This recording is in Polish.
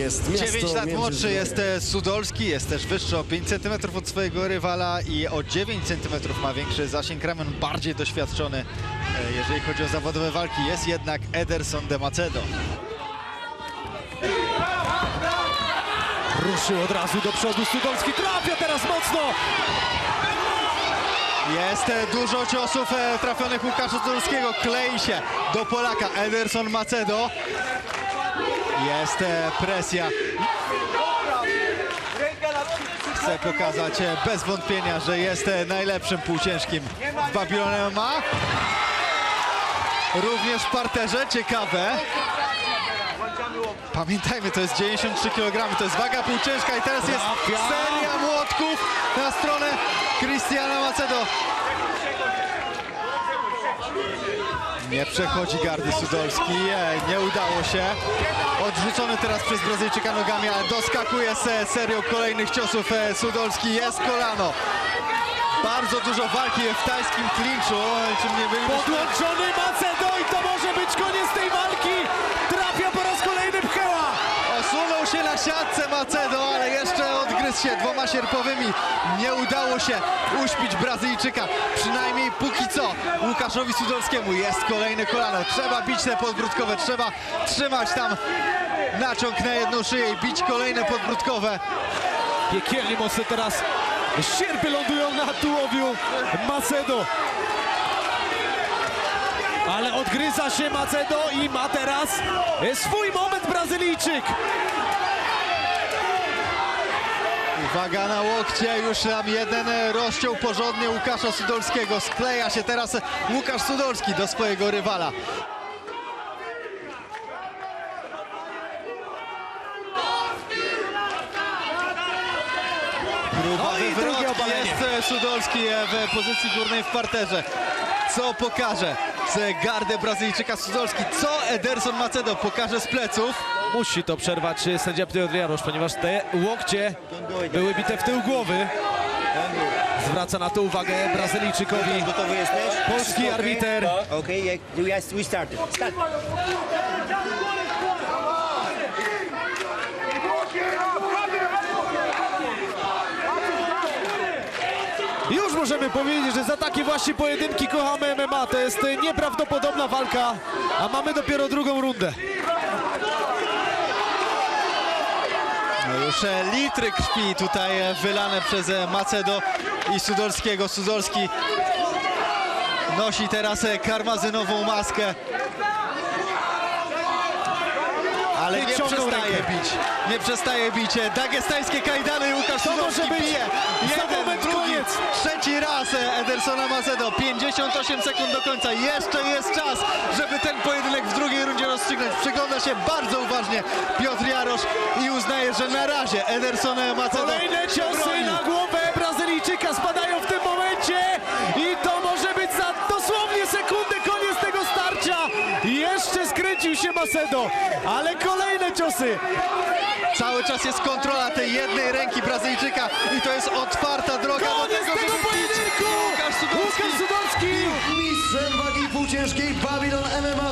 jest miasto 9 lat młodszy jest e, Sudolski, jest też wyższy o 5 cm od swojego rywala i o 9 cm ma większy zasięg ramion, bardziej doświadczony, e, jeżeli chodzi o zawodowe walki, jest jednak Ederson de Macedo. Ruszył od razu do przodu Studolski, trafia teraz mocno! Jest e, dużo ciosów trafionych Łukasza Sudolskiego, klei się do Polaka Ederson Macedo. Jest e, presja. Chce pokazać e, bez wątpienia, że jest e, najlepszym półciężkim w Babilonie ma. Również w parterze, ciekawe. Pamiętajmy, to jest 93 kg, to jest waga półciężka i teraz jest seria młotków na stronę Cristiana Macedo. Nie przechodzi gardy Sudolski, nie udało się. Odrzucony teraz przez Brazylijczyka nogami, ale doskakuje z serią kolejnych ciosów e, Sudolski, jest kolano. Bardzo dużo walki w tajskim klinczu, czym nie byliśmy... Podłączony Macedo i to może być koniec tej walki! Trafia po raz kolejny Pcheła! Osunął się na siatce Macedo, ale jeszcze odgryzł się dwoma sierpowymi. Nie udało się uśpić Brazylijczyka, przynajmniej póki co Łukaszowi Sudolskiemu. Jest kolejne kolano, trzeba bić te podbródkowe, trzeba trzymać tam naciąg na jedną szyję i bić kolejne podbródkowe. Piekielnie mocno teraz sierpy lądują na tułowiu Macedo. Ale odgryza się Macedo i ma teraz swój moment Brazylijczyk. Uwaga na łokcie, już tam jeden rozciął porządnie Łukasza Sudolskiego. Skleja się teraz Łukasz Sudolski do swojego rywala. Próba No i drugie wywrotki. obalenie. Jest Sudolski w pozycji górnej w parterze. Co pokaże z gardę Brazylijczyka Sudolski? Co Ederson Macedo pokaże z pleców? Musi to przerwać sędzia Piotr Jarosz, ponieważ te łokcie były bite w tył głowy. Zwraca na to uwagę Brazylijczykowi. Gotowy jesteś? Polski arbiter. Okej, jest, we start. Start. Już możemy powiedzieć, że za takie właśnie pojedynki kochamy MMA. To jest e, nieprawdopodobna walka, a mamy dopiero drugą rundę. No już e, litry krwi tutaj e, wylane przez Macedo i Sudolskiego. Sudolski nosi teraz karmazynową maskę. Ale nie przestaje rękę. bić. Nie przestaje bić. E, Dagestańskie kajdany Łukasz To może być bije. Jeden, drugi, koniec. trzeci raz e, Edersona Macedo. 58 sekund do końca. Jeszcze jest czas, żeby ten pojedynek w drugiej rundzie rozstrzygnąć. Przygląda się bardzo uważnie Piotr Jarosz i uznaje, że na razie Ederson Macedo Kolejne ciosy na głowę Brazylijczyka spadają w tym momencie Macedo, ale kolejne ciosy. Cały czas jest kontrola tej jednej ręki Brazylijczyka i to jest otwarta droga do Koniec tego, tego żeby pojedynku! Łukasz Sudolski. Łukasz Sudolski! Mistrzem wagi półciężkiej Babylon MMA